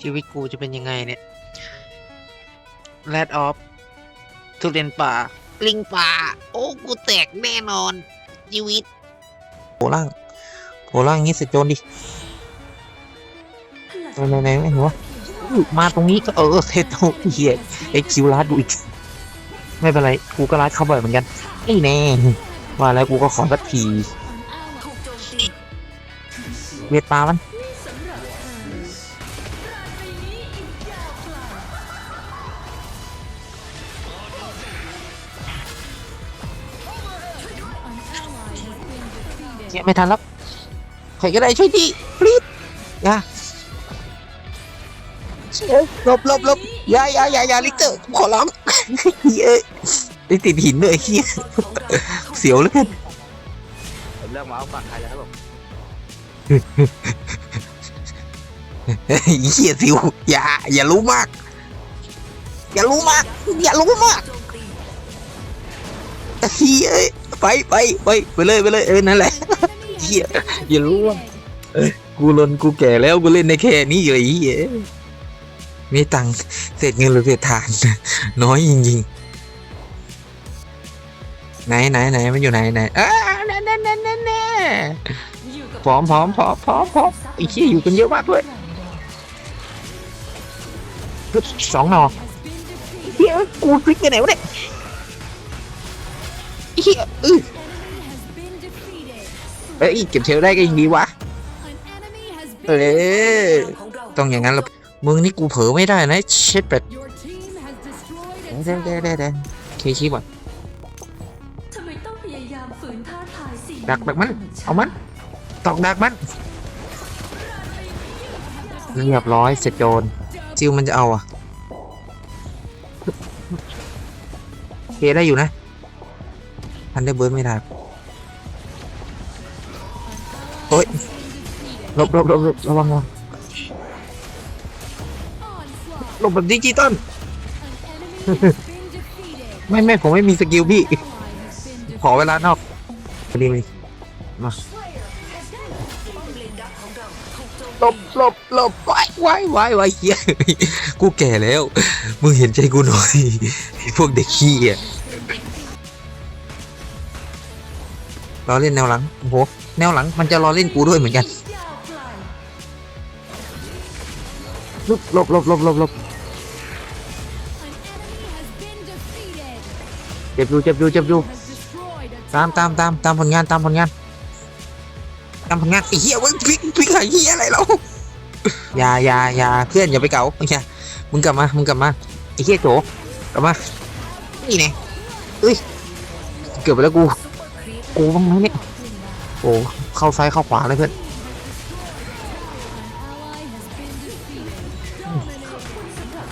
ชีวิตกูจะเป็นยังไงเนี่ยแรดออฟทุเรียนป่า ลิงป่า โอ้ กูแตกแน่นอน ชีวิตโผล่ล่างโผล่ล่างงี้เสร็จโจนดิไหนไหนไหนเห็นวะอุ๊ยมาตรงนี้ก็เออเทโตเฮียไอคิวลาดดูอีก ไม่เป็นไร กูก็ลาดเข้าบ่อยเหมือนกันไอ้แน่ว่าแล้วกูก็ขอสักที เวทปลามัน เชี่ยไม่ทันแล้วใครก็ได้ช่วยทีพลีดอย่าเชี่ยหลบหลบหลบอย่าอย่าอย่าอย่าลิกเตอร์ขอร้องเฮ้ยไอ้ติดหินด้วยไอ้เฮียเสียวเหลยผมเลือกมาเอาฝั่งใครแล้วครับผมไอ้เฮียสิวอย่าอย่ารู้มาก อย่ารู้มาก อย่ารู้มากไอ้เฮียเอ้ย ไปไปไปไปเลยไปเลยเออนั่นแหละเหี้ยอย่ารู้ว่ากูลนกูแก่แล้วกูเล่นในแค่นี้เลยเหี้ยม่ตังค์เศษเงินหรือเศษทาน น้อยจริงๆไหนไหนไหนมันอยู่ไหนไหนอ่านั่นนั่นนั่นนั่นแน่พร้อมพร้อมพร้อมพร้อมพร้อมไอ้เหี้ยอยู่กันเยอะมากด้วยสองนอเหี้ยกูพลิกไปไหนวะเนี่ย อ้เหี้ยเออเอ้ยเก็บเชลได้ก็ยังดีวะ เออต้องอย่างนั้นละมึงนี่กูเผลอไม่ได้นะเช็ดเป็ดเด้เด้เด้เด้เคชีบ่ะทำไมต้องพยายามฝืนท้าทายสิ่งดักดักมัน เอามัน ตอกดักมัน เรียบร้อยเสร็จโจรซิลมันจะเอาอะเคได้อยู่นะ ทันได้เบิร์ดไม่ได้โอ้ยหลบหลบหลบหลบระวังระวังหลบแบบดิจิตอลไม่ไม่ผมไม่มีสกิลพี่ ขอเวลานอกพอดีเลยมาหลบหลบหลบไว้ไว้ไว้ไว้เฮียกูแก่แล้ว มึงเห็นใจกูหน่อยไอ้พวกเด็กขี้อะ รอเล่นแนวหลังโอ้โหแนวหลังมันจะรอเล่นกูด้วยเหมือนกันหลบหลบหลบหลบหลบหลบเจ็บอยู่เจ็บอยู่เจ็บอยู่ตามตามตามตามผลงานตามผลงานตามผลงานไอ้เหี้ยเว้ยพลิกพลิกหายเหี้ยอะไรเราอย่าอย่าอย่าเพื่อนอย่าไปเก๋าไม่ใช่มึงกลับมามึงกลับมาไอ้เหี้ยโจกลับมานี่ไงเอ้ยเกือบไปแล้วกู กูบ้างไหมเนี่ยโอ้เข้าซ้ายเข้าขวาเลยเพื่อน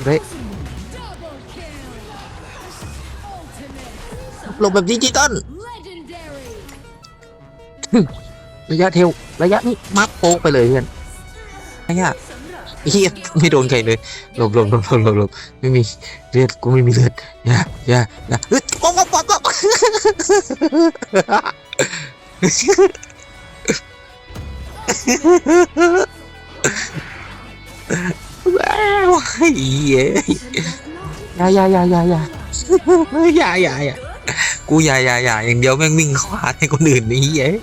เฮ้ยหลบแบบดิจิตอลระยะเทวระยะนี้มักโป๊กไปเลยเพื่อนระยะ เฮียไม่โดนใครเลยหลบหลบหลบหลบหลบไม่มีเลือดกูไม่มีเลือดอย่าอย่าอย่าเฮ้ยป๊อกป๊อกป๊อปว้าวเฮ้ยอย่ายายายาย่าย่าย่าย่ากูย่าย่าย่าอย่างเดียวแม่งวิ่งเข้าหาให้คนอื่นนี่เฮ้ย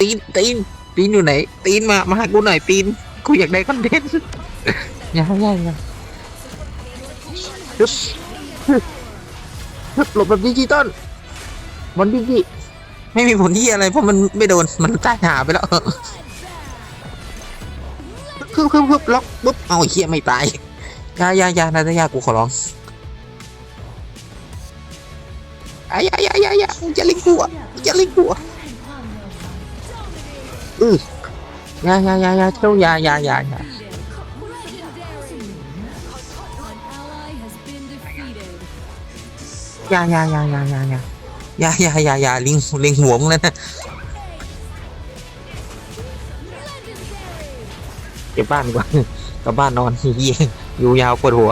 ตีนตีนตีนอยู่ไหนตีนมามาหากูหน่อยตีน กูอยากได้คอนเทนต์อย่าอย่าอย่าฮึบฮึบฮึบหลบแบบดิจิตอลบอลดิจิไม่มีผลที่อะไรเพราะมันไม่โดนมันใต้หาไปแล้วฮึบฮึบฮึบล็อกปุ๊บเอาไอ้เหี้ยไม่ตายอยาอยาอยานาตยากูขอร้องอ้ยายายายามึงจะลิงกูอะมึงจะลิงกูอะ อยาอยาอยาอยาเที่ยวอยาอยาอยาอยาอยาอยาอยาอยาอยาอยาอยาอยาอยาอยาลิงลิงหัวงแล้วนะเก็บบ้านกว่ากลับบ้านนอนเฮียอยู่ยาวปวดหัว